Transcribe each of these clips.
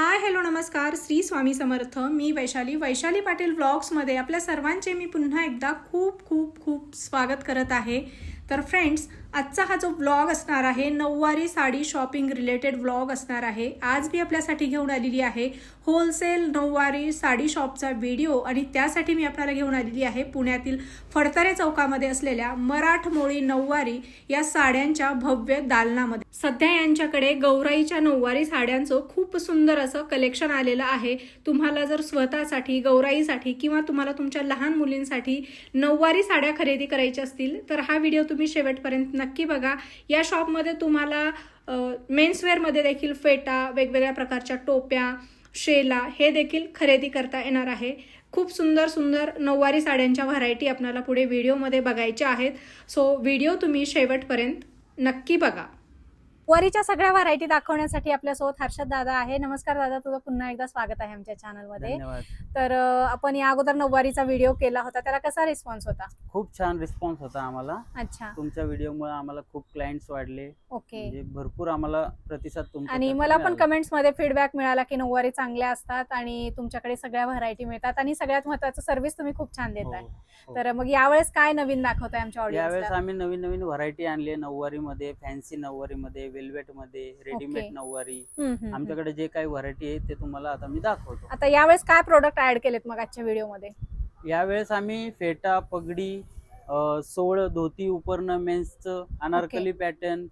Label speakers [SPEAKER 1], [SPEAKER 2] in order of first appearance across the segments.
[SPEAKER 1] Hi hello नमस्कार. श्री स्वामी समर्थ. मी वैशाली. वैशाली पाटील व्लॉग्समध्ये आपल्या सर्वांचे मी पुन्हा एकदा खूप खूप खूप स्वागत करत आहे. तर फ्रेंड्स आजचा हा जो ब्लॉग असणार आहे नऊवारी साडी शॉपिंग रिलेटेड ब्लॉग असणार आहे. आज मी आपल्यासाठी घेऊन आलेली आहे होलसेल नऊवारी साडी शॉपचा व्हिडिओ आणि त्यासाठी मी आपल्याला घेऊन आलेली आहे पुण्यातील फडतरे चौकामध्ये असलेल्या मराठमोळी नऊवारी या साड्यांच्या भव्य दालनामध्ये. सध्या यांच्याकडे गौराईच्या नऊवारी साड्यांचं खूप सुंदर असं कलेक्शन आलेलं आहे. तुम्हाला जर स्वतःसाठी गौराईसाठी किंवा तुम्हाला तुमच्या लहान मुलींसाठी नऊवारी साड्या खरेदी करायच्या असतील तर हा व्हिडिओ तुम्ही शेवटपर्यंत नक्की बघा. या शॉपमध्ये तुम्हाला मेन्सवेअरमध्ये देखील फेटा वेगवेगळ्या प्रकारच्या टोप्या शेला हे देखील खरेदी करता येणार आहे. खूप सुंदर सुंदर नऊवारी साड्यांच्या व्हरायटी आपल्याला पुढे व्हिडिओमध्ये बघायच्या आहेत. सो व्हिडिओ तुम्ही शेवटपर्यंत नक्की बघा. वारीच्या सगळ्या व्हरायटी दाखवण्यासाठी आपल्यासोबत हर्षद दादा आहे. नमस्कार दादा तुझं पुन्हा एकदा स्वागत आहे आमच्या चॅनलमध्ये तर आपण या अगोदर नऊवारीचा व्हिडिओ केला होता. त्याला कसा रिस्पॉन्स होता?
[SPEAKER 2] खूप छान रिस्पॉन्स होता आम्हाला.
[SPEAKER 1] अच्छा.
[SPEAKER 2] तुमच्या व्हिडिओमुळे आम्हाला खूप क्लायंट्स वाढले.
[SPEAKER 1] ओके.
[SPEAKER 2] म्हणजे भरपूर आम्हाला प्रतिसाद
[SPEAKER 1] आणि मला पण. कमेंट्समध्ये फीडबॅक मिळाला की नऊवारी चांगल्या असतात आणि तुमच्याकडे सगळ्या व्हरायटी मिळतात आणि सगळ्यात महत्वाचं सर्व्हिस तुम्ही खूप छान देताय.
[SPEAKER 2] हो, हो.
[SPEAKER 1] तर मग यावेळेस काय नवीन दाखवताय आमच्या
[SPEAKER 2] यावेळेस आम्ही नवीन नवीन व्हरायटी आणली नऊवारी मध्ये फॅन्सी नऊवारी मध्ये वेल्वेटमध्ये रेडीमेड. नऊवारी. आमच्याकडे जे काही व्हरायटी आहे ते तुम्हाला आता मी दाखवतो
[SPEAKER 1] आता यावेळेस काय प्रोडक्ट ऍड केलेत मग आजच्या व्हिडिओमध्ये
[SPEAKER 2] यावेळेस आम्ही फेटा पगडी सोळ धोती उपरणं मेन्सचं अनारकली पॅटर्न.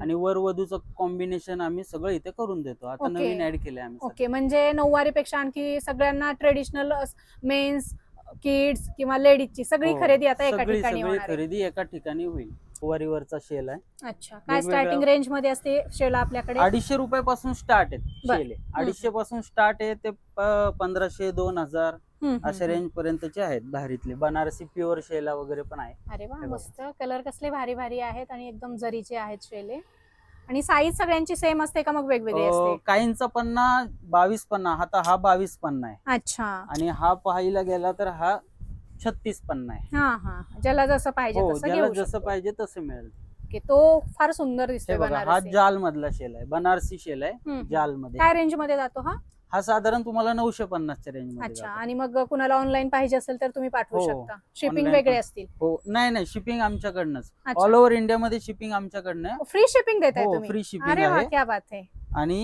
[SPEAKER 2] आणि वर वधूचं कॉम्बिनेशन आम्ही सगळं इथे करून देतो आता. नवीन ऍड केले आम्ही.
[SPEAKER 1] ओके म्हणजे नऊवारीपेक्षा आणखी सगळ्यांना ट्रेडिशनल मेन्स किड्स किंवा लेडीजची सगळी
[SPEAKER 2] हो,
[SPEAKER 1] खरेदी आता एका ठिकाणी.
[SPEAKER 2] खरेदी एका ठिकाणी होईल नऊवारीवरचा शेल आहे.
[SPEAKER 1] अच्छा काय
[SPEAKER 2] वेगवेगळ्या-
[SPEAKER 1] स्टार्टिंग रेंजमध्ये असते शेला आपल्याकडे?
[SPEAKER 2] अडीचशे रुपयापासून स्टार्ट आहेत
[SPEAKER 1] बर.
[SPEAKER 2] शेले अडीचशे पासून स्टार्ट आहे ते प- पंधराशे दोन हजार
[SPEAKER 1] हम्म, हम्म,
[SPEAKER 2] अशा
[SPEAKER 1] हम्म.
[SPEAKER 2] रेंज पर्यंतचे आहेत भारीतले बनारसी प्युअर शेला वगैरे पण आहे.
[SPEAKER 1] अरे वा
[SPEAKER 2] हे बघा.
[SPEAKER 1] मस्त. कलर कसले भारी भारी आहेत आणि एकदम जरीचे आहेत शेले आणि साईज सगळ्यांची सेम असते का मग वेगवेगळी
[SPEAKER 2] अं,
[SPEAKER 1] असते?
[SPEAKER 2] काहींचा पन्ना बावीस पन्ना. आता हा बावीस पन्ना आहे.
[SPEAKER 1] अच्छा.
[SPEAKER 2] आणि हा पाहायला गेला तर हा छत्तीस पन्ना आहे
[SPEAKER 1] हा हा ज्याला जसं पाहिजे
[SPEAKER 2] हो
[SPEAKER 1] तसं
[SPEAKER 2] ज्याला
[SPEAKER 1] घेऊ
[SPEAKER 2] जसं
[SPEAKER 1] शकतो.
[SPEAKER 2] पाहिजे तसं मिळेल
[SPEAKER 1] ओके, तो फार सुंदर
[SPEAKER 2] हे
[SPEAKER 1] दिसतोय
[SPEAKER 2] बघा हा
[SPEAKER 1] बनारसी.
[SPEAKER 2] जाल मधला शेल आहे बनारसी शेल आहे
[SPEAKER 1] हम्म.
[SPEAKER 2] जाल मध्ये
[SPEAKER 1] काय रेंजमध्ये जातो हा
[SPEAKER 2] हा साधारण तुम्हाला नऊशे पन्नासच्या रेंजमध्ये
[SPEAKER 1] अच्छा
[SPEAKER 2] जातो.
[SPEAKER 1] आणि मग कुणाला ऑनलाईन पाहिजे असेल तर तुम्ही पाठवू
[SPEAKER 2] हो,
[SPEAKER 1] शकता शिपिंग
[SPEAKER 2] online
[SPEAKER 1] वेगळे
[SPEAKER 2] पण.
[SPEAKER 1] असतील
[SPEAKER 2] हो नाही नाही शिपिंग आमच्याकडनंच ऑल ओव्हर इंडियामध्ये शिपिंग आमच्याकडनं आहे.
[SPEAKER 1] फ्री शिपिंग देताय
[SPEAKER 2] हो
[SPEAKER 1] तुम्ही
[SPEAKER 2] फ्री शिपिंग
[SPEAKER 1] अरे वा
[SPEAKER 2] आहे
[SPEAKER 1] क्या बात आहे
[SPEAKER 2] आणि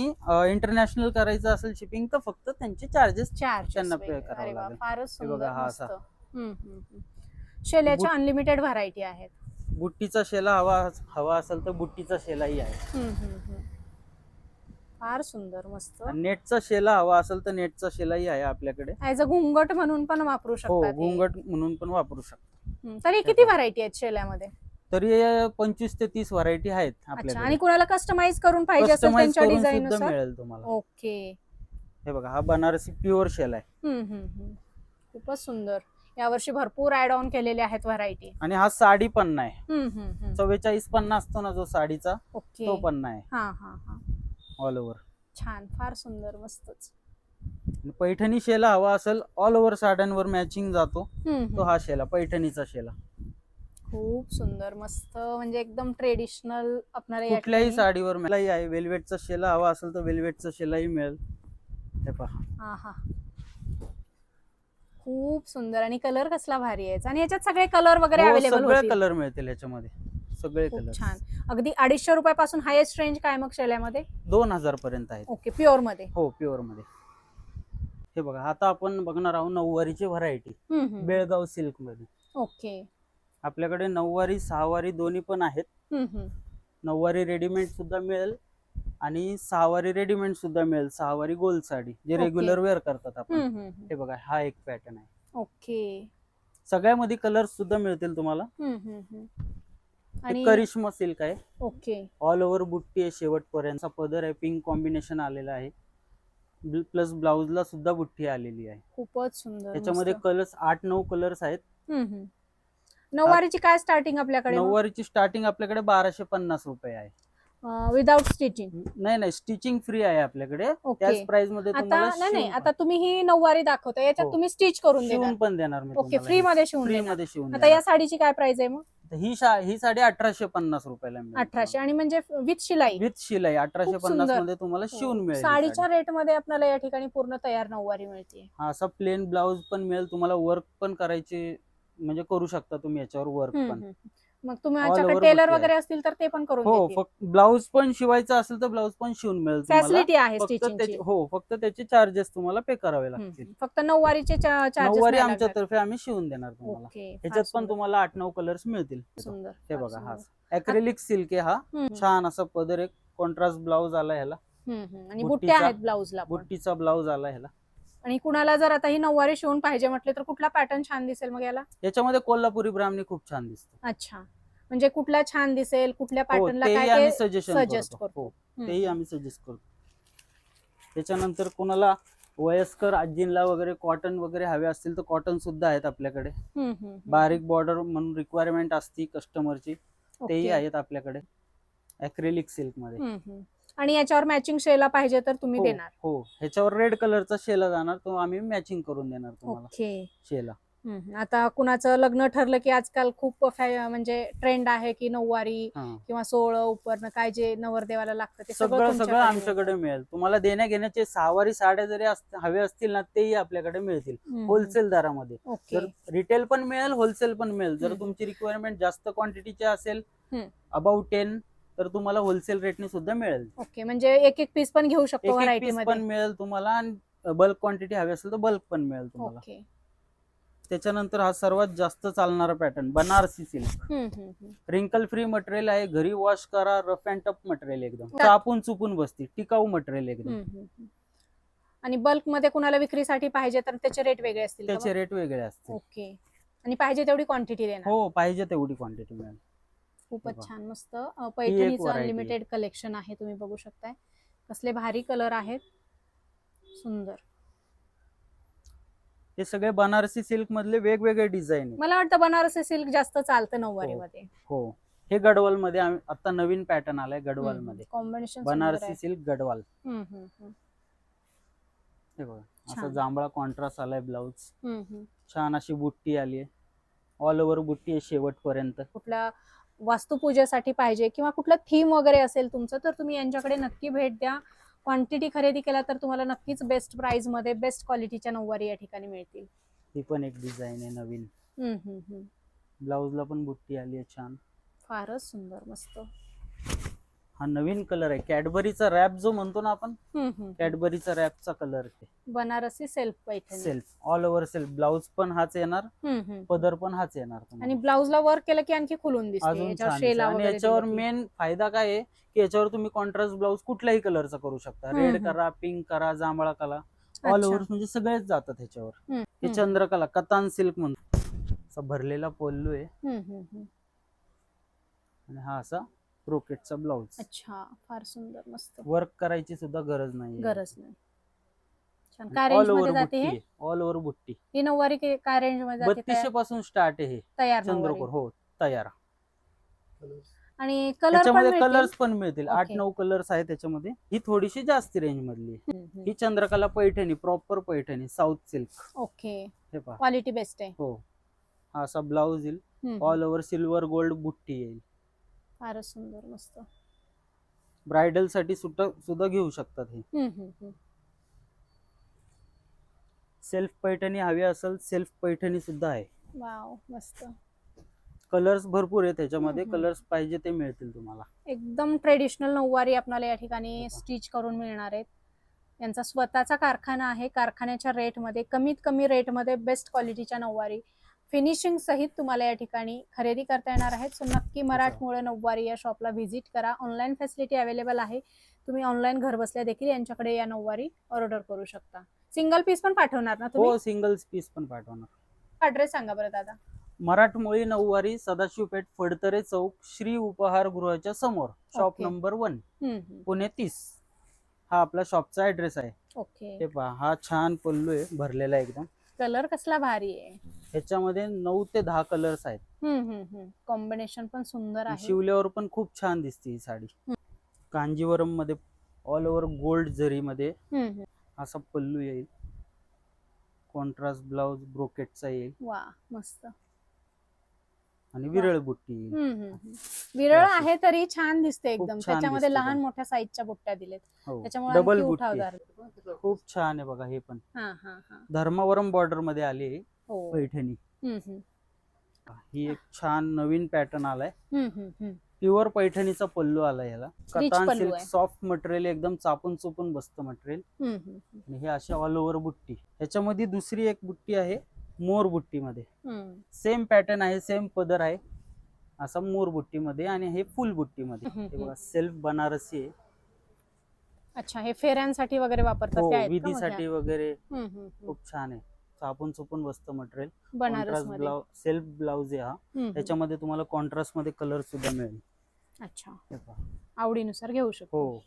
[SPEAKER 2] इंटरनॅशनल करायचं असेल शिपिंग तर फक्त त्यांचे चार्जेस
[SPEAKER 1] चार
[SPEAKER 2] त्यांना pay करावं लागेल.
[SPEAKER 1] फारच
[SPEAKER 2] हे बघा,
[SPEAKER 1] सुंदर
[SPEAKER 2] हा
[SPEAKER 1] मस्त
[SPEAKER 2] असा.
[SPEAKER 1] शेल्याच्या अनलिमिटेड व्हरायटी आहेत.
[SPEAKER 2] बुट्टीचा शेला हवा हवा असेल तर बुट्टीचा शेलाही आहे.
[SPEAKER 1] हम्म, हम्म, हम्म. फार सुंदर मस्त.
[SPEAKER 2] आणि नेटचा शेला हवा असेल तर नेटचा शेलाही आहे आपल्याकडे.
[SPEAKER 1] ऍज अ घुंगट म्हणून पण वापरू
[SPEAKER 2] हो
[SPEAKER 1] शकतात हे.
[SPEAKER 2] घुंगट म्हणून पण वापरू शकतो
[SPEAKER 1] हम्म, तरी किती व्हरायटी आहेत शेल्यामध्ये?
[SPEAKER 2] तरी पंचवीस ते तीस व्हरायटी आहेत
[SPEAKER 1] अच्छा आणि
[SPEAKER 2] आपल्याकडे.
[SPEAKER 1] कुणाला कस्टमाइज करून पाहिजे असेल त्यांच्या
[SPEAKER 2] करून
[SPEAKER 1] डिझाईन
[SPEAKER 2] सुद्धा
[SPEAKER 1] नुसार?
[SPEAKER 2] मिळेल तुम्हाला.
[SPEAKER 1] ओके
[SPEAKER 2] हे बघा हा बनारसी प्युअर शेल आहे.
[SPEAKER 1] हम्म, हम्म, हम्म. खूपच सुंदर. यावर्षी भरपूर ऍड ऑन केलेले आहेत व्हरायटी
[SPEAKER 2] आणि हा साडी पन्ना आहे चव्वेचाळीस पन्ना असतो ना जो साडीचा
[SPEAKER 1] ओके.
[SPEAKER 2] तो पन्ना आहे
[SPEAKER 1] हा हा हा.
[SPEAKER 2] ऑल ओव्हर
[SPEAKER 1] छान फार सुंदर मस्तच.
[SPEAKER 2] पैठणी शेला हवा असेल ऑल ओव्हर साड्यांवर मॅचिंग जातो. तो हा शेला पैठणीचा शेला.
[SPEAKER 1] खूप सुंदर मस्त म्हणजे एकदम ट्रेडिशनल
[SPEAKER 2] कुठल्याही साडीवर मलाही आहे वेल्वेटचा शेला हवा असेल तर वेल्वेटचा शेलाही मिळेल. हे पहा.
[SPEAKER 1] हा हा. खूप सुंदर आणि कलर कसला भारी आहे आणि याच्यात सगळे कलर वगैरे
[SPEAKER 2] हो,
[SPEAKER 1] अवेलेबल
[SPEAKER 2] सगळे
[SPEAKER 1] होतील.
[SPEAKER 2] कलर मिळतील याच्यामध्ये. सगळे कलर
[SPEAKER 1] छान. अगदी अडीचशे रुपयापासून हायेस्ट रेंज काय मग शेल्यामध्ये
[SPEAKER 2] दोन हजार पर्यंत आहेत.
[SPEAKER 1] ओके प्युअरमध्ये
[SPEAKER 2] हो प्युअरमध्ये हे बघा आता आपण बघणार आहोत नऊवारीची व्हरायटी. बेळगाव सिल्कमध्ये
[SPEAKER 1] ओके.
[SPEAKER 2] आपल्याकडे नऊवारी सहावारी दोन्ही पण आहेत. नऊवारी रेडीमेड सुद्धा मिळेल. आणि सहावारी रेडीमेड सुद्धा मिळेल सहावारी गोल साडी जे
[SPEAKER 1] Okay.
[SPEAKER 2] रेग्युलर वेअर करतात आपण.
[SPEAKER 1] हम्म, हम्म, हम्म.
[SPEAKER 2] हे बघा हा एक पॅटर्न आहे.
[SPEAKER 1] ओके.
[SPEAKER 2] सगळ्यामध्ये कलर सुद्धा मिळतील तुम्हाला.
[SPEAKER 1] हम्म, हम्म, हम्म. आणि
[SPEAKER 2] करिश्मा सिल्क आहे.
[SPEAKER 1] ओके.
[SPEAKER 2] ऑल ओव्हर बुट्टी आहे शेवटपर्यंतचा. पदर आहे पिंक कॉम्बिनेशन आलेला आहे. प्लस ब्लाउजला सुद्धा बुट्टी आलेली आहे.
[SPEAKER 1] खूपच सुंदर
[SPEAKER 2] त्याच्यामध्ये
[SPEAKER 1] मस्त.
[SPEAKER 2] कलर्स आठ नऊ कलर्स आहेत.
[SPEAKER 1] हम्म, हम्म. नऊवारीची काय स्टार्टिंग आपल्याकडे
[SPEAKER 2] नऊवारीची स्टार्टिंग आपल्याकडे बाराशे पन्नास रुपये आहे.
[SPEAKER 1] विदाउट स्टिचिंग
[SPEAKER 2] नाही नाही स्टिचिंग फ्री आहे आपल्याकडे. त्याच प्राइसमध्ये
[SPEAKER 1] आता नाही नाही
[SPEAKER 2] शिवून
[SPEAKER 1] आता तुम्ही ही नऊवारी दाखवता याच्यात
[SPEAKER 2] हो.
[SPEAKER 1] तुम्ही स्टिच करून
[SPEAKER 2] शिवून
[SPEAKER 1] देणार
[SPEAKER 2] पण देणार
[SPEAKER 1] ओके फ्री मध्ये शिवून
[SPEAKER 2] मध्ये शिवून
[SPEAKER 1] आता. या साडीची काय प्राइस आहे मग?
[SPEAKER 2] ही शा ही साडी अठराशे पन्नास रुपयाला मिळेल
[SPEAKER 1] अठराशे. आणि म्हणजे विथ शिलाई.
[SPEAKER 2] विथ शिलाई अठराशे पन्नास. मध्ये तुम्हाला शिवून
[SPEAKER 1] हो.
[SPEAKER 2] मिळेल ही
[SPEAKER 1] साडीच्या
[SPEAKER 2] साडी.
[SPEAKER 1] रेटमध्ये आपल्याला या ठिकाणी पूर्ण तयार नऊवारी मिळते.
[SPEAKER 2] हा असा प्लेन ब्लाऊज पण मिळेल. तुम्हाला वर्क पण करायचे म्हणजे करू शकता तुम्ही याच्यावर वर्क पण.
[SPEAKER 1] मग तुम्ही
[SPEAKER 2] All
[SPEAKER 1] माझ्याकडे
[SPEAKER 2] over
[SPEAKER 1] टेलर वगैरे असतील तर ते पण करून
[SPEAKER 2] हो फक्त ब्लाऊज पण शिवायचं असेल तर ब्लाऊज पण शिवून मिळेल तुम्हाला.
[SPEAKER 1] फॅसिलिटी आहे
[SPEAKER 2] फक्त
[SPEAKER 1] स्टिचिंगची
[SPEAKER 2] त्याचे हो फक्त त्याचे चार्जेस तुम्हाला पे करावे लागतील.
[SPEAKER 1] फक्त नऊवारीचे
[SPEAKER 2] नऊवारी आमच्या तर्फे आम्ही शिवून देणार तुम्हाला.
[SPEAKER 1] ओके
[SPEAKER 2] ह्याच्यात पण तुम्हाला आठ नऊ कलर्स मिळतील.
[SPEAKER 1] सुंदर
[SPEAKER 2] हे
[SPEAKER 1] फार
[SPEAKER 2] बघा हा.
[SPEAKER 1] सुंदर.
[SPEAKER 2] अक्रेलिक सिल्क आहे हा.
[SPEAKER 1] हम्म,
[SPEAKER 2] छान असा पदर एक कॉन्ट्रास्ट ब्लाऊज आला ह्याला.
[SPEAKER 1] हम्म, हम्म. आणि बुट्ट्या
[SPEAKER 2] बुट्टीचा-
[SPEAKER 1] आहेत ब्लाऊजला पण.
[SPEAKER 2] बुट्टीचा ब्लाऊज आला ह्याला.
[SPEAKER 1] आणि कुणाला जर आता ही नऊवारी शिवून पाहिजे म्हटले तर कुठला पॅटर्न छान दिसेल मग याला
[SPEAKER 2] याच्यामध्ये कोल्हापुरी ब्राह्मणी खूप छान दिसते
[SPEAKER 1] अच्छा म्हणजे कुठला छान दिसेल कुठल्या पॅटर्नला
[SPEAKER 2] तेही
[SPEAKER 1] काय
[SPEAKER 2] आम्ही
[SPEAKER 1] ते
[SPEAKER 2] सजेशन
[SPEAKER 1] suggest
[SPEAKER 2] करतो. हो
[SPEAKER 1] हम्म.
[SPEAKER 2] तेही आम्ही सजेस्ट करतो त्याच्यानंतर कोणाला वयस्कर आजींला वगैरे कॉटन वगैरे हवे असतील तर कॉटन सुद्धा आहेत आपल्याकडे
[SPEAKER 1] हम्म, हम्म, हम्म.
[SPEAKER 2] बारीक बॉर्डर म्हणून रिक्वायरमेंट असती कस्टमरची तेही. आहेत आपल्याकडे अक्रेलिक सिल्कमध्ये
[SPEAKER 1] हम्म, हम्म. आणि याच्यावर मॅचिंग शेला पाहिजे तर तुम्ही
[SPEAKER 2] हो,
[SPEAKER 1] देणार
[SPEAKER 2] हो ह्याच्यावर रेड कलरचा शेला जाणार तो आम्ही मॅचिंग करून देणार तुम्हाला
[SPEAKER 1] ओके
[SPEAKER 2] शेला
[SPEAKER 1] हम्म. आता कुणाचं लग्न ठरलं की आजकाल खूप फॅ- म्हणजे ट्रेंड आहे की नऊवारी
[SPEAKER 2] हा.
[SPEAKER 1] किंवा सोळं उपरणं काय जे नवरदेवाला लागतं ते
[SPEAKER 2] सगळं सगळं
[SPEAKER 1] तुमच्याकडे
[SPEAKER 2] आमच्याकडे मिळेल तुम्हाला देण्या घेण्याचे सहावारी साड्या जरी अस- हवे असतील ना तेही आपल्याकडे मिळतील.
[SPEAKER 1] हम्म,
[SPEAKER 2] होलसेल दरामध्ये
[SPEAKER 1] ओके
[SPEAKER 2] जर रिटेल पण मिळेल होलसेल पण मिळेल जर
[SPEAKER 1] हम्म.
[SPEAKER 2] तुमची रिक्वायरमेंट जास्त क्वांटिटीची असेल
[SPEAKER 1] हम्म.
[SPEAKER 2] अबाउट टेन तर तुम्हाला होलसेल रेटने सुद्धा मिळेल.
[SPEAKER 1] ओके म्हणजे एक एक पीस पण घेऊ शकतो
[SPEAKER 2] एक एक
[SPEAKER 1] व्हरायटी पीसमध्ये.
[SPEAKER 2] पण मिळेल तुम्हाला आणि बल्क क्वांटिटी हवी असेल तर बल्क पण मिळेल तुम्हाला.
[SPEAKER 1] ओके.
[SPEAKER 2] त्याच्यानंतर हा सर्वात जास्त चालणारा पॅटर्न बनारसी सिल्क
[SPEAKER 1] हम्म, हम्म, हम्म.
[SPEAKER 2] रिंकल फ्री मटेरियल आहे घरी वॉश करा रफ अँड टफ मटेरियल एकदम.
[SPEAKER 1] का-
[SPEAKER 2] चापून चुपून बसती टिकाऊ मटेरियल एकदम.
[SPEAKER 1] हम्म, हम्म, हम्म. आणि बल्कमध्ये कुणाला विक्रीसाठी पाहिजे तर त्याचे रेट वेगळे असतील का
[SPEAKER 2] त्याचे? रेट वेगळे असतील.
[SPEAKER 1] ओके. आणि पाहिजे तेवढी क्वांटिटी देणार.
[SPEAKER 2] हो पाहिजे तेवढी क्वांटिटी मिळेल.
[SPEAKER 1] खूपच. छान मस्त. पैठणीचं अनलिमिटेड कलेक्शन आहे तुम्ही बघू शकताय. कसले भारी कलर आहेत. सुंदर.
[SPEAKER 2] हे सगळे बनारसी सिल्क मधले वेगवेगळे डिझाईन
[SPEAKER 1] मला वाटतं बनारसी सिल्क जास्त चालतं नऊवारी मध्ये
[SPEAKER 2] हो. हे गडवाल मध्ये आता नवीन पॅटर्न आलाय गडवाल मध्ये
[SPEAKER 1] कॉम्बिनेशन
[SPEAKER 2] बनारसी सिल्क गडवाल. हे बघा
[SPEAKER 1] छान.
[SPEAKER 2] असं जांभळा कॉन्ट्रास्ट आलाय ब्लाऊज छान अशी बुट्टी आली आहे ऑल ओव्हर बुट्टी आहे शेवटपर्यंत.
[SPEAKER 1] कुठल्या वास्तुपूजेसाठी पाहिजे किंवा कुठलं थीम वगैरे असेल तुमचं तर तुम्ही यांच्याकडे नक्की भेट द्या. क्वांटिटी खरेदी केला तर तुम्हाला नक्कीच बेस्ट प्राइसमध्ये बेस्ट क्वालिटीच्या नऊवारी या ठिकाणी मिळतील.
[SPEAKER 2] ही पण एक डिझाईन आहे नवीन. ब्लाऊजला पण बुट्टी आली आहे छान.
[SPEAKER 1] फारच सुंदर मस्त.
[SPEAKER 2] हा नवीन कलर आहे कॅडबरीचा रॅप जो म्हणतो ना आपण. कॅडबरीचा रॅपचा कलर आहे
[SPEAKER 1] Banarasi self Paithani
[SPEAKER 2] self all over self blouse पण हाच येणार. पदर पण हाच येणार
[SPEAKER 1] आणि
[SPEAKER 2] तुम्हाला.
[SPEAKER 1] ब्लाऊजला वर्क केलं की आणखी खुलून दिसते याच्यावर.
[SPEAKER 2] मेन फायदा काय आहे की याच्यावर तुम्ही कॉन्ट्रास्ट ब्लाऊज कुठल्याही कलरचा करू शकता रेड. करा पिंक करा जांभळा करा ऑल. ओव्हर म्हणजे सगळेच जातात ह्याच्यावर हे. चंद्रकला कतान सिल्क म्हणतो भरलेला पोल्लू आहे. आणि हा असा ब्रोकेटचा ब्लाऊज.
[SPEAKER 1] अच्छा फार सुंदर मस्त.
[SPEAKER 2] वर्क करायची सुद्धा गरज नाही
[SPEAKER 1] गरज नाही. छान. काय
[SPEAKER 2] ऑल
[SPEAKER 1] रेंजमध्ये
[SPEAKER 2] ओव्हर
[SPEAKER 1] जाते हे?
[SPEAKER 2] बुट्टी ऑल ओव्हर बुट्टी.
[SPEAKER 1] ही नऊवारी कि- काय रेंजमध्ये जाते
[SPEAKER 2] बत्तीसशे
[SPEAKER 1] तयार-
[SPEAKER 2] पासून स्टार्ट आहे हे.
[SPEAKER 1] तयार
[SPEAKER 2] चंद्रकोर
[SPEAKER 1] नऊवारी.
[SPEAKER 2] हो तयार.
[SPEAKER 1] आणि कलर पण
[SPEAKER 2] त्याच्यामध्ये
[SPEAKER 1] मिळतील?
[SPEAKER 2] कलर्स पण मिळतील. आठ
[SPEAKER 1] ओके.
[SPEAKER 2] नऊ कलर्स आहेत त्याच्यामध्ये. ही थोडीशी जास्त रेंज मधली आहे.
[SPEAKER 1] हम्म, हम्म.
[SPEAKER 2] ही Chandrakala Paithani proper Paithani south silk
[SPEAKER 1] okay
[SPEAKER 2] हे पहा.
[SPEAKER 1] क्वालिटी बेस्ट आहे.
[SPEAKER 2] हो. हा असा ब्लाऊज येईल.
[SPEAKER 1] हम्म,
[SPEAKER 2] ऑल ओव्हर सिल्वर गोल्ड बुट्टी येईल.
[SPEAKER 1] फारच सुंदर मस्त.
[SPEAKER 2] ब्रायडलसाठी सुद्धा सुद्धा घेऊ शकतात हे. सेल्फ पैठणी हवी असेल सेल्फ पैठणी सुद्धा आहे.
[SPEAKER 1] वाव मस्त.
[SPEAKER 2] कलर्स भरपूर आहे त्याच्यामध्ये. कलर्स पाहिजे ते मिळतील तुम्हाला.
[SPEAKER 1] एकदम ट्रेडिशनल नऊवारी आपल्याला या ठिकाणी स्टिच करून मिळणार आहेत. यांचा स्वतःचा कारखाना आहे. कारखान्याच्या रेटमध्ये कमीत कमी रेटमध्ये बेस्ट क्वालिटीच्या नऊवारी. फिनिशिंग सहित तुम्हाला या ठिकाणी खरेदी करता येणार आहेत सो नक्की मराठमोळे नऊवारी या शॉपला व्हिजिट करा. ऑनलाईन फॅसिलिटी अवेलेबल आहे. तुम्ही ऑनलाईन घर बसल्या देखील यांच्याकडे या नऊवारी ऑर्डर करू शकता. सिंगल पीस पण पाठवणार ना तुम्ही?
[SPEAKER 2] हो सिंगल पीस पण पाठवणार.
[SPEAKER 1] ऍड्रेस सांगा बरं दादा.
[SPEAKER 2] मराठमोळी नऊवारी सदाशिवपेठ फडतरे चौक श्री उपहार गृहाच्या समोर. Shop
[SPEAKER 1] okay.
[SPEAKER 2] Number one. Pune तीस. हा आपला शॉपचा ऍड्रेस आहे.
[SPEAKER 1] ओके
[SPEAKER 2] हे पहा हा छान पल्लू आहे भरलेला एकदम.
[SPEAKER 1] कलर कसला भारी आहे.
[SPEAKER 2] ह्याच्यामध्ये नऊ ते दहा कलर्स आहेत.
[SPEAKER 1] कॉम्बिनेशन पण सुंदर आहे.
[SPEAKER 2] शिवल्यावर पण खूप छान दिसते ही साडी.
[SPEAKER 1] हम्म.
[SPEAKER 2] कांजीवरममध्ये ऑल ओव्हर गोल्ड जरी मध्ये
[SPEAKER 1] हम्म, हम्म.
[SPEAKER 2] असा पल्लू येईल. कॉन्ट्रास्ट ब्लाउज ब्रोकेटचा येईल.
[SPEAKER 1] वा मस्त.
[SPEAKER 2] आणि विरळ बुट्टी येईल.
[SPEAKER 1] हम्म, हम्म, हम्म. विरळ. आहे तरी छान दिसते
[SPEAKER 2] खूप
[SPEAKER 1] एकदम
[SPEAKER 2] छान
[SPEAKER 1] त्याच्यामध्ये
[SPEAKER 2] दिसते
[SPEAKER 1] लहान
[SPEAKER 2] पण.
[SPEAKER 1] मोठ्या साईजच्या बुट्ट्या दिलेत
[SPEAKER 2] हो
[SPEAKER 1] त्याच्यामुळे
[SPEAKER 2] डबल
[SPEAKER 1] आणखी
[SPEAKER 2] बुट्टी
[SPEAKER 1] उठावदार
[SPEAKER 2] खूप छान आहे बघा हे पण
[SPEAKER 1] हा हा हा
[SPEAKER 2] धर्मावरम बॉर्डरमध्ये आली
[SPEAKER 1] हो
[SPEAKER 2] पैठणी
[SPEAKER 1] हम्म, हम्म.
[SPEAKER 2] ही एक छान नवीन पॅटर्न आलाय
[SPEAKER 1] हम्म, हम्म, हम्म.
[SPEAKER 2] प्युअर पैठणीचा पल्लू
[SPEAKER 1] Rich
[SPEAKER 2] कतान
[SPEAKER 1] पल्लू
[SPEAKER 2] सिल्क
[SPEAKER 1] आहे.
[SPEAKER 2] सॉफ्ट मटेरियल एकदम चापून चुपून बसतं मटेरियल
[SPEAKER 1] हम्म, हम्म, हम्म.
[SPEAKER 2] आणि हे अशी ऑल ओव्हर बुट्टी ह्याच्यामध्ये दुसरी एक बुट्टी आहे मोर बुट्टीमध्ये. सेम पॅटर्न आहे सेम पदर आहे. असा मोर बुट्टीमध्ये आणि हे फुल बुट्टीमध्ये. हे. बघा सेल्फ बनारसी आहे.
[SPEAKER 1] अच्छा हे फेऱ्यांसाठी वगैरे वापरतात
[SPEAKER 2] हो विधीसाठी? वगैरे. खूप छान आहे. चापून चुपून बसतं material
[SPEAKER 1] Banaras
[SPEAKER 2] blouse self blouse आहे हा. त्याच्यामध्ये तुम्हाला कॉन्ट्रास्टमध्ये कलर सुद्धा मिळेल.
[SPEAKER 1] अच्छा. आवडीनुसार घेऊ शकतो.
[SPEAKER 2] हो.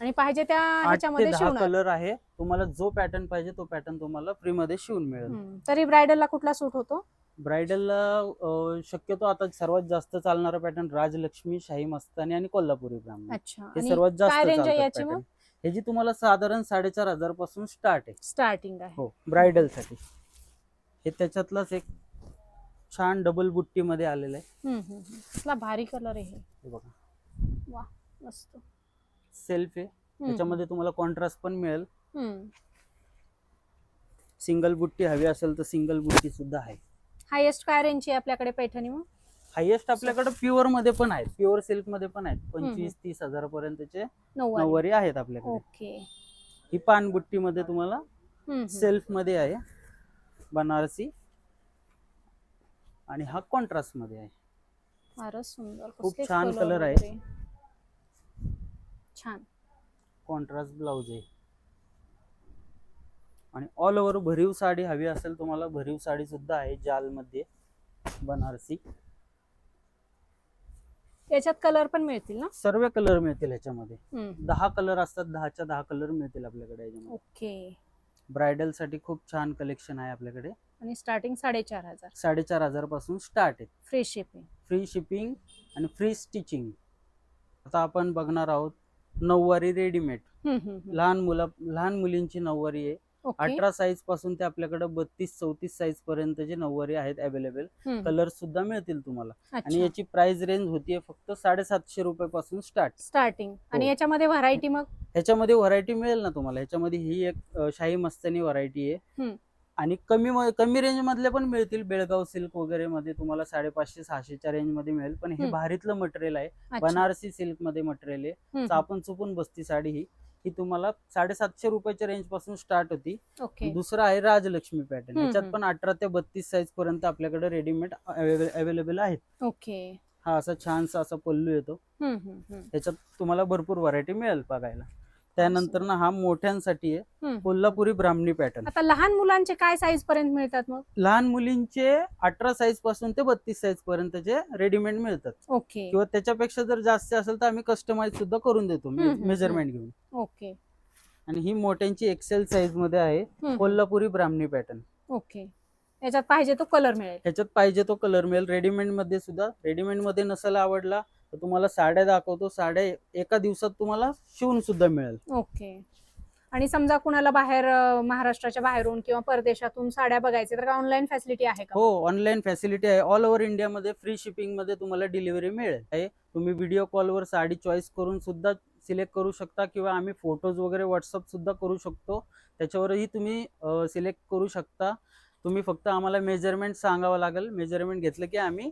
[SPEAKER 1] आणि पाहिजे त्या
[SPEAKER 2] आठ ते
[SPEAKER 1] ह्याच्यामध्ये
[SPEAKER 2] दहा
[SPEAKER 1] शिवणार.
[SPEAKER 2] कलर आहे. तुम्हाला जो पॅटर्न पाहिजे तो पॅटर्न तुम्हाला फ्री मध्ये शिवून मिळेल.
[SPEAKER 1] हम्म. तरी ब्रायडलला कुठला सूट होतो?
[SPEAKER 2] ब्रायडलला शक्यतो आता सर्वात जास्त चालणारा पॅटर्न राजलक्ष्मी शाही मस्तानी आणि कोल्हापुरी ब्राह्मण.
[SPEAKER 1] अच्छा.
[SPEAKER 2] हे
[SPEAKER 1] आणि
[SPEAKER 2] सर्वात जास्त
[SPEAKER 1] काय रेंज आहे
[SPEAKER 2] चालतात
[SPEAKER 1] याची
[SPEAKER 2] pattern.
[SPEAKER 1] मग?
[SPEAKER 2] ह्याची तुम्हाला साधारण साडेचार हजारपासून स्टार्ट आहे.
[SPEAKER 1] स्टार्टिंग आहे.
[SPEAKER 2] हो ब्रायडलसाठी हे त्याच्यातलाच एक छान डबल बुट्टी मध्ये आलेलं आहे.
[SPEAKER 1] हम्म, हम्म, हम्म. कसला भारी कलर आहे हे.
[SPEAKER 2] हे बघा.
[SPEAKER 1] वा मस्त.
[SPEAKER 2] सेल्फ आहे. त्याच्यामध्ये तुम्हाला कॉन्ट्रास्ट पण मिळेल. सिंगल बुट्टी हवी असेल तर सिंगल बुट्टी सुद्धा आहे.
[SPEAKER 1] हायेस्ट काय रेंजची आहे आपल्याकडे पैठणी मग?
[SPEAKER 2] हायेस्ट आपल्याकडे प्युअरमध्ये पण आहेत. प्युअर सिल्कमध्ये पण आहेत. पंचवीस तीस हजार पर्यंतचे
[SPEAKER 1] नऊवारी
[SPEAKER 2] आहेत आपल्याकडे.
[SPEAKER 1] ओके
[SPEAKER 2] ही पान बुट्टी मध्ये तुम्हाला. सेल्फमध्ये आहे. बनारसी. आणि हा कॉन्ट्रास्टमध्ये आहे. खूप छान
[SPEAKER 1] color
[SPEAKER 2] आहे.
[SPEAKER 1] छान.
[SPEAKER 2] कॉन्ट्रास्ट ब्लाउज आहे. आणि ऑल ओव्हर भरीव साडी हवी असेल तुम्हाला भरीव साडी सुद्धा आहे जाल मध्ये बनारसी.
[SPEAKER 1] याच्यात कलर पण मिळतील ना?
[SPEAKER 2] सर्व कलर मिळतील ह्याच्यामध्ये
[SPEAKER 1] हम्म.
[SPEAKER 2] दहा कलर असतात दहाच्या दहा कलर मिळतील आपल्याकडे याच्यामध्ये.
[SPEAKER 1] ओके.
[SPEAKER 2] ब्रायडलसाठी खूप छान कलेक्शन आहे आपल्याकडे.
[SPEAKER 1] आणि स्टार्टिंग साडेचार हजार.
[SPEAKER 2] साडेचार हजारपासून स्टार्ट आहे.
[SPEAKER 1] फ्री शिपिंग
[SPEAKER 2] फ्री शिपिंग आणि फ्री स्टिचिंग आता आपण बघणार आहोत नऊवारी रेडीमेड लहान मुला लहान मुलींची नऊवारी आहे. अठरा साईजपासून ते आपल्याकडे बत्तीस चौतीस साईज पर्यंतचे नऊवारी आहेत अवेलेबल. कलर सुद्धा मिळतील तुम्हाला. आणि याची प्राइस रेंज होतीये फक्त साडेसातशे रुपये पासून स्टार्ट
[SPEAKER 1] स्टार्टिंग आणि
[SPEAKER 2] हो.
[SPEAKER 1] याच्यामध्ये व्हरायटी मग?
[SPEAKER 2] ह्याच्यामध्ये व्हरायटी मिळेल ना तुम्हाला. ह्याच्यामध्ये ही एक शाही मस्तानी व्हरायटी आहे. आणि कमी कमी रेंज मधले पण मिळतील. बेळगाव सिल्क वगैरे मध्ये तुम्हाला साडेपाचशे सहाशेच्या रेंजमध्ये मिळेल. पण हे. भारीतलं मटेरियल आहे. बनारसी सिल्कमध्ये मटेरियल आहे चापून चुपून बसती साडी ही. ही तुम्हाला साडेसातशे रुपयाच्या रेंजपासून स्टार्ट होती. दुसरं आहे राजलक्ष्मी पॅटर्न
[SPEAKER 1] हम्म.
[SPEAKER 2] पण अठरा ते बत्तीस साईज पर्यंत आपल्याकडे रेडीमेड अवेलेबल आहेत.
[SPEAKER 1] ओके.
[SPEAKER 2] हा असा छानसा असा पल्लू येतो. त्याच्यात तुम्हाला भरपूर व्हरायटी मिळेल बघायला. त्यानंतर ना हा मोठ्यांसाठी आहे. कोल्हापुरी ब्राह्मणी पॅटर्न.
[SPEAKER 1] आता लहान मुलांचे काय साईज पर्यंत मिळतात मग?
[SPEAKER 2] लहान मुलींचे अठरा साईजपासून ते बत्तीस साईज पर्यंतचे रेडीमेड मिळतात.
[SPEAKER 1] ओके.
[SPEAKER 2] किंवा त्याच्यापेक्षा जर जास्त असेल तर आम्ही कस्टमाइज सुद्धा करून देतो. मेजरमेंट घेऊन.
[SPEAKER 1] ओके.
[SPEAKER 2] आणि ही मोठ्यांची एक्सेल साईजमध्ये आहे. कोल्हापुरी ब्राह्मणी पॅटर्न.
[SPEAKER 1] ओके. याच्यात पाहिजे तो कलर मिळेल.
[SPEAKER 2] ह्याच्यात पाहिजे तो कलर मिळेल. रेडीमेडमध्ये सुद्धा. रेडीमेडमध्ये नसायला आवडला तर तुम्हाला साड्या दाखवतो. साड्या एका दिवसात तुम्हाला शिवून सुद्धा मिळेल.
[SPEAKER 1] ओके. आणि समजा कुणाला बाहेर महाराष्ट्राच्या बाहेरून किंवा परदेशातून साड्या बघायचे तर ऑनलाईन फॅसिलिटी आहे का?
[SPEAKER 2] हो ऑनलाईन फॅसिलिटी आहे. ऑल ओव्हर इंडियामध्ये फ्री शिपिंगमध्ये तुम्हाला डिलिव्हरी मिळेल. तुम्ही व्हिडिओ कॉलवर साडी चॉईस करून सुद्धा सिलेक्ट करू शकता किंवा आम्ही फोटोज वगैरे व्हॉट्सअप सुद्धा करू शकतो. त्याच्यावरही तुम्ही सिलेक्ट करू शकता. तुम्ही फक्त आम्हाला मेजरमेंट सांगावं लागेल. मेजरमेंट घेतलं की आम्ही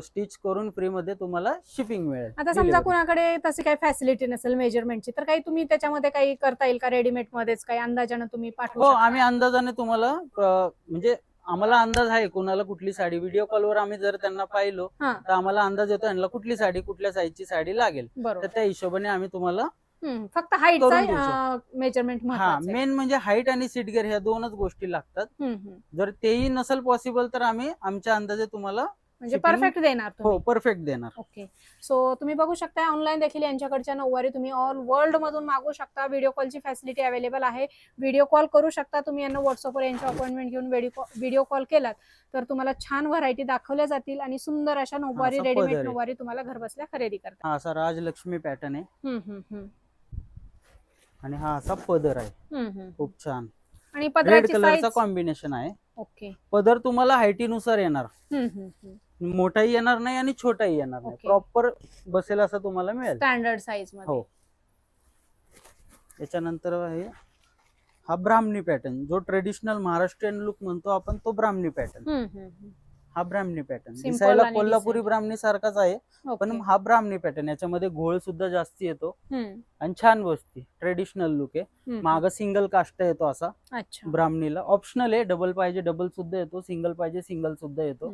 [SPEAKER 2] स्टिच करून फ्री मध्ये तुम्हाला शिपिंग मिळेल
[SPEAKER 1] आता समजा. कुणाकडे तशी काही फॅसिलिटी नसेल मेजरमेंटची तर काही तुम्ही त्याच्यामध्ये काही करता येईल का रेडीमेड मध्येच काही अंदाजानं तुम्ही पाठवू
[SPEAKER 2] हो? आम्ही अंदाजाने तुम्हाला म्हणजे आम्हाला अंदाज आहे कुणाला कुठली साडी व्हिडिओ कॉलवर आम्ही जर त्यांना पाहिलो तर आम्हाला अंदाज येतो यांना कुठली साडी कुठल्या साईजची साडी लागेल तर त्या हिशोबाने आम्ही तुम्हाला
[SPEAKER 1] फक्त हाईटचा मेजरमेंट
[SPEAKER 2] हा. मेन म्हणजे हाईट आणि सीट गेअर ह्या दोनच गोष्टी लागतात. जर तेही नसेल पॉसिबल तर आम्ही आमच्या अंदाजे तुम्हाला
[SPEAKER 1] म्हणजे परफेक्ट देणार
[SPEAKER 2] हो परफेक्ट देणार.
[SPEAKER 1] ओके सो तुम्ही बघू शकता ऑनलाईन देखील यांच्याकडच्या नऊवारी तुम्ही ऑल वर्ल्ड मधून मागू शकता. व्हिडिओ कॉलची फॅसिलिटी अवेलेबल आहे. व्हिडिओ कॉल करू शकता तुम्ही यांना व्हॉट्सअपवर यांची अपॉइंटमेंट घेऊन व्हिडिओ कॉल केलात. तर तुम्हाला छान व्हरायटी दाखवल्या जातील आणि सुंदर अशा नऊवारी रेडीमेड. नऊवारी तुम्हाला घर बसल्या खरेदी करता
[SPEAKER 2] हा असा राजलक्ष्मी पॅटर्न आहे. आणि हा असा पदर आहे. खूप छान.
[SPEAKER 1] आणि पदराची
[SPEAKER 2] कलरचा
[SPEAKER 1] साईज
[SPEAKER 2] कॉम्बिनेशन आहे.
[SPEAKER 1] ओके.
[SPEAKER 2] पदर तुम्हाला हायटीनुसार येणार. मोठाही येणार नाही आणि छोटाही येणार नाही. प्रॉपर बसेल असं तुम्हाला मिळेल.
[SPEAKER 1] स्टँडर्ड साईजमध्ये.
[SPEAKER 2] हो. याच्यानंतर आहे हा ब्राह्मणी पॅटर्न जो ट्रेडिशनल महाराष्ट्रीयन लुक म्हणतो आपण तो ब्राह्मणी पॅटर्न
[SPEAKER 1] हम्म, हम्म, हम्म.
[SPEAKER 2] हा ब्राह्मणी पॅटर्न
[SPEAKER 1] Simple
[SPEAKER 2] दिसायला
[SPEAKER 1] आणि
[SPEAKER 2] कोल्हापुरी
[SPEAKER 1] decent.
[SPEAKER 2] ब्राह्मणी सारखाच आहे पण. हा ब्राह्मणी पॅटर्न याच्यामध्ये घोळ सुद्धा जास्त येतो
[SPEAKER 1] हम्म,
[SPEAKER 2] आणि छान बसते ट्रेडिशनल लुक आहे.
[SPEAKER 1] हम्म.
[SPEAKER 2] माग सिंगल कास्ट येतो असा
[SPEAKER 1] अच्छा.
[SPEAKER 2] ब्राह्मणीला. ऑप्शनल आहे डबल पाहिजे डबल सुद्धा येतो. सिंगल पाहिजे सिंगल सुद्धा येतो.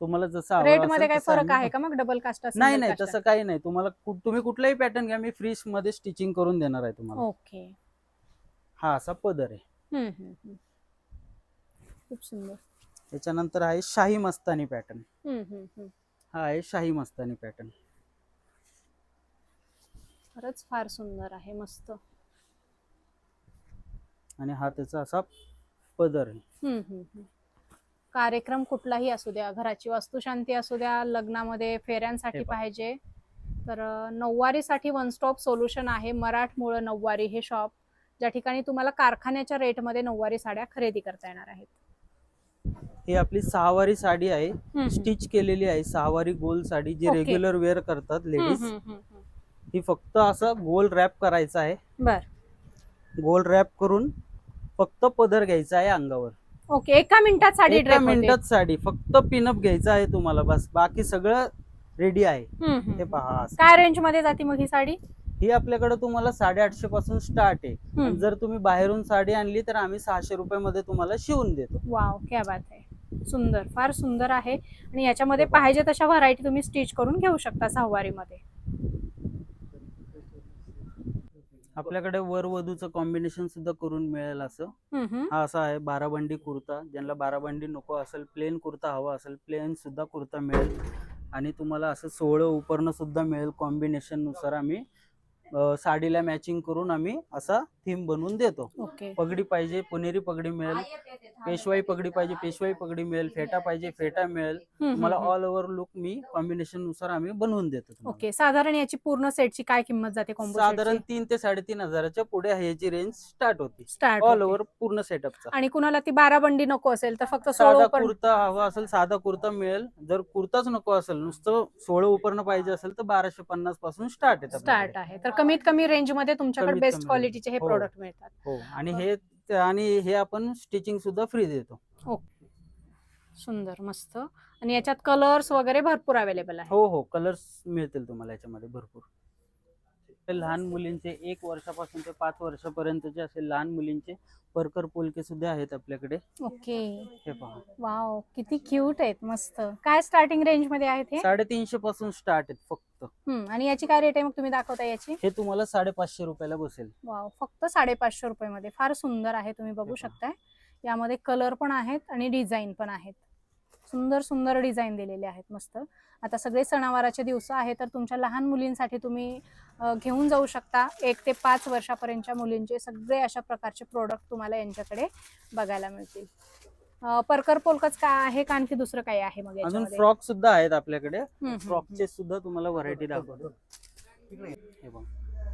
[SPEAKER 2] तुम्हाला जसं
[SPEAKER 1] रेट
[SPEAKER 2] असेल
[SPEAKER 1] मध्ये काय
[SPEAKER 2] तसं
[SPEAKER 1] फरक
[SPEAKER 2] आम्ही-
[SPEAKER 1] आहे का मग? डबल कास्ट
[SPEAKER 2] नाही नाही तसं काही नाही. तुम्हाला कु- तुम्ही कुठलाही पॅटर्न घ्या. मी फ्री मध्ये स्टिचिंग करून देणार आहे तुम्हाला.
[SPEAKER 1] ओके
[SPEAKER 2] हा असा पदर आहे.
[SPEAKER 1] खूप सुंदर.
[SPEAKER 2] त्याच्यानंतर आहे शाही मस्तानी पॅटर्न. हा आहे शाही मस्तानी पॅटर्न
[SPEAKER 1] खरंच फार सुंदर आहे मस्त
[SPEAKER 2] आणि हा त्याचा असा पदर आहे.
[SPEAKER 1] कार्यक्रम कुठलाही असू द्या घराची वास्तुशांती असू द्या लग्नामध्ये फेऱ्यांसाठी
[SPEAKER 2] पहा.
[SPEAKER 1] पाहिजे तर नऊवारीसाठी वन स्टॉप सोल्युशन आहे मराठमोळं नऊवारी हे शॉप ज्या ठिकाणी तुम्हाला कारखान्याच्या रेटमध्ये नऊवारी साड्या खरेदी करता येणार आहेत
[SPEAKER 2] ही आपली सहावारी साडी आहे. स्टिच केलेली आहे सहावारी गोल साडी जी. रेग्युलर वेअर करतात लेडीज. ही फक्त असं गोल रॅप करायचं आहे.
[SPEAKER 1] बर.
[SPEAKER 2] गोल रॅप करून फक्त पदर घ्यायचा आहे अंगावर.
[SPEAKER 1] ओके एका मिनिटात साडी
[SPEAKER 2] एका मिनिटात साडी फक्त पिनअप घ्यायचं आहे तुम्हाला बस. बाकी सगळं रेडी आहे. हे पहा.
[SPEAKER 1] काय रेंजमध्ये जाते मग ही साडी?
[SPEAKER 2] ही आपल्याकडे तुम्हाला साडेआठशे पासून स्टार्ट आहे. जर तुम्ही बाहेरून साडी आणली तर आम्ही सहाशे रुपये मध्ये तुम्हाला शिवून देतो.
[SPEAKER 1] वाव क्या बात आहे. सुंदर फार सुंदर आहे. आणि याच्यामध्ये पाहिजे तशा व्हरायटी तुम्ही स्टिच करून घेऊ शकता सहावारीमध्ये.
[SPEAKER 2] आपल्याकडे वर वधूचं कॉम्बिनेशन सुद्धा करून मिळेल असं. हा असा आहे बाराबंडी कुर्ता. ज्यांना बाराबंडी नको असेल प्लेन कुर्ता हवा असेल प्लेन सुद्धा कुर्ता मिळेल. आणि तुम्हाला असं सोळं उपरणं सुद्धा मिळेल कॉम्बिनेशननुसार आम्ही. साडीला मॅचिंग करून आम्ही असा थीम बनवून देतो.
[SPEAKER 1] ओके.
[SPEAKER 2] पगडी पाहिजे पुणेरी पगडी मिळेल. पेशवाई पगडी पाहिजे पेशवाई पगडी मिळेल फेटा पाहिजे फेटा मिळेल.
[SPEAKER 1] हम्म,
[SPEAKER 2] ऑल ओव्हर लुक मी कॉम्बिनेशननुसार आम्ही बनवून देतो.
[SPEAKER 1] ओके. साधारण याची पूर्ण सेटची काय किंमत जाते कॉम्बो
[SPEAKER 2] साधारण तीन ते साडेतीन हजाराच्या पुढे ह्याची रेंज स्टार्ट होती.
[SPEAKER 1] स्टार्ट
[SPEAKER 2] ऑल ओव्हर पूर्ण सेटअपचा
[SPEAKER 1] आणि कुणाला ती बारा बंडी नको असेल तर फक्त सोळा
[SPEAKER 2] साधा कुर्ता हवा असेल साधा कुर्ता मिळेल. जर कुर्ताच नको असेल नुसतं सोळं उपरणं पाहिजे असेल तर बाराशे पन्नासपासून स्टार्ट आहे
[SPEAKER 1] स्टार्ट आहे. तर कमीत कमी रेंजमध्ये तुमच्याकडे बेस्ट क्वालिटीचे हे
[SPEAKER 2] हो.
[SPEAKER 1] प्रोडक्ट मिळतात.
[SPEAKER 2] हो आणि हे आणि हे आपण स्टिचिंग सुद्धा फ्री देतो.
[SPEAKER 1] सुंदर मस्त. आणि याच्यात कलर्स वगैरे भरपूर अवेलेबल आहे
[SPEAKER 2] हो हो कलर्स मिळतील तुम्हाला याच्यामध्ये भरपूर. लहान मुलींचे एक वर्षापासून ते पाच वर्षापर्यंतचे असे लहान मुलींचे परकर पोलके सुद्धा आहेत आपल्याकडे.
[SPEAKER 1] ओके.
[SPEAKER 2] हे पहा.
[SPEAKER 1] वाव किती क्यूट आहेत मस्त. काय स्टार्टिंग रेंजमध्ये आहेत हे?
[SPEAKER 2] साडेतीनशे पासून स्टार्ट आहेत फक्त.
[SPEAKER 1] हम्म, आणि याची काय रेट आहे मग तुम्ही दाखवता याची?
[SPEAKER 2] हे तुम्हाला साडेपाचशे रुपयाला बसेल.
[SPEAKER 1] वाव फक्त साडेपाचशे रुपये मध्ये फार सुंदर आहे तुम्ही बघू. शकताय. यामध्ये कलर पण आहेत आणि डिझाईन पण आहेत. सुंदर सुंदर डिझाईन दिलेले आहेत मस्त. आता सगळे सणावाराचे दिवस आहे तर तुमच्या लहान मुलींसाठी तुम्ही घेऊन जाऊ शकता. एक ते पाच वर्षापर्यंतच्या मुलींचे सगळे अशा प्रकारचे प्रोडक्ट तुम्हाला यांच्याकडे बघायला मिळतील. परकर पोलकच काय आहे? का आणखी दुसरं काही आहे मग
[SPEAKER 2] अजून? फ्रॉक सुद्धा आहेत आपल्याकडे. फ्रॉकचे सुद्धा तुम्हाला व्हरायटी दाखवतो.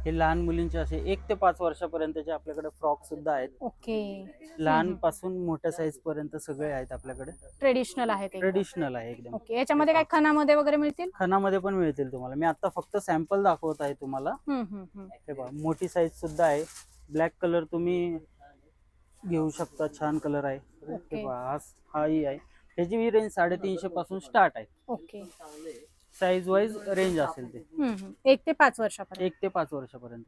[SPEAKER 2] हे लहान मुलींचे असे एक ते पाच वर्षापर्यंतचे आपल्याकडे फ्रॉक सुद्धा आहेत.
[SPEAKER 1] ओके.
[SPEAKER 2] लहानपासून मोठ्या साईज पर्यंत सगळे आहेत आपल्याकडे.
[SPEAKER 1] ट्रेडिशनल आहे ते
[SPEAKER 2] ट्रेडिशनल आहे एकदम.
[SPEAKER 1] ओके. याच्यामध्ये काय खणामध्ये वगैरे मिळतील?
[SPEAKER 2] खणामध्ये पण मिळतील तुम्हाला. मी आता फक्त सॅम्पल दाखवत आहे तुम्हाला.
[SPEAKER 1] हम्म, हम्म, हम्म.
[SPEAKER 2] हे बघा मोठी साईज सुद्धा आहे. ब्लॅक कलर तुम्ही घेऊ शकता. छान कलर आहे. हे. पहा हा हाही आहे. त्याची रेंज साडेतीनशे पासून स्टार्ट आहे.
[SPEAKER 1] ओके.
[SPEAKER 2] साईज वाईज रेंज असेल ते.
[SPEAKER 1] हम्म, हम्म. एक ते पाच वर्षापर्यंत.
[SPEAKER 2] एक ते पाच वर्षापर्यंत.